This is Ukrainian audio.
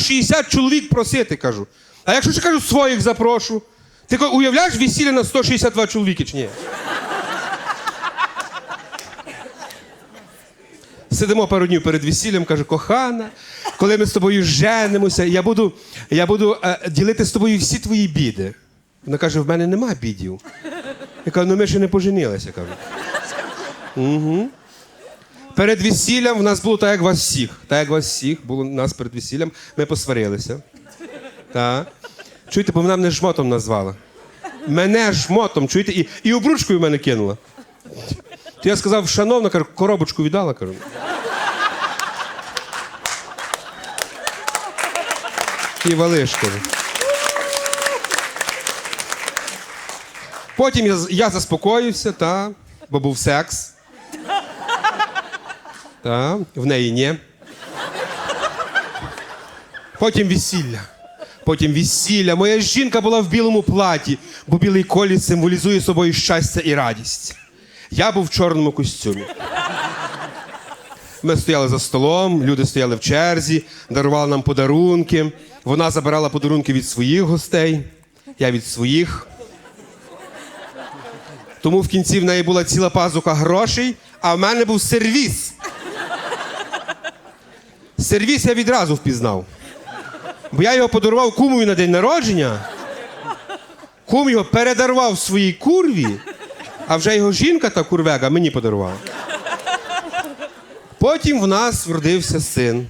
60 чоловік просити, кажу. А якщо ще кажу, своїх запрошу. Ти уявляєш весілля на 162 чоловіки чи ні? Сидимо пару днів перед весіллям, каже, кохана, коли ми з тобою женимося, я буду, я буду е, ділити з тобою всі твої біди. Вона каже: в мене нема бідів. Я кажу, ну ми ще не поженилися, кажу. Угу. Перед весіллям в нас було так, як вас всіх. Так, як вас всіх було у нас перед весіллям, ми посварилися. Так. Чуєте, бо вона мене жмотом назвала. Мене жмотом, чуєте, і, і обручкою мене кинула. То я сказав, шановна, кажу, коробочку віддала, кажу. І валиш. Потім я, я заспокоївся, та, бо був секс. Та, в неї ні. Потім весілля. Потім весілля. Моя жінка була в білому платі, бо білий колір символізує собою щастя і радість. Я був в чорному костюмі. Ми стояли за столом, люди стояли в черзі, дарували нам подарунки. Вона забирала подарунки від своїх гостей, я від своїх. Тому в кінці в неї була ціла пазуха грошей, а в мене був сервіс. Сервіс я відразу впізнав. Бо я його подарував кумові на день народження. Кум його передарував своїй курві, а вже його жінка та курвега мені подарувала. Потім в нас вродився син.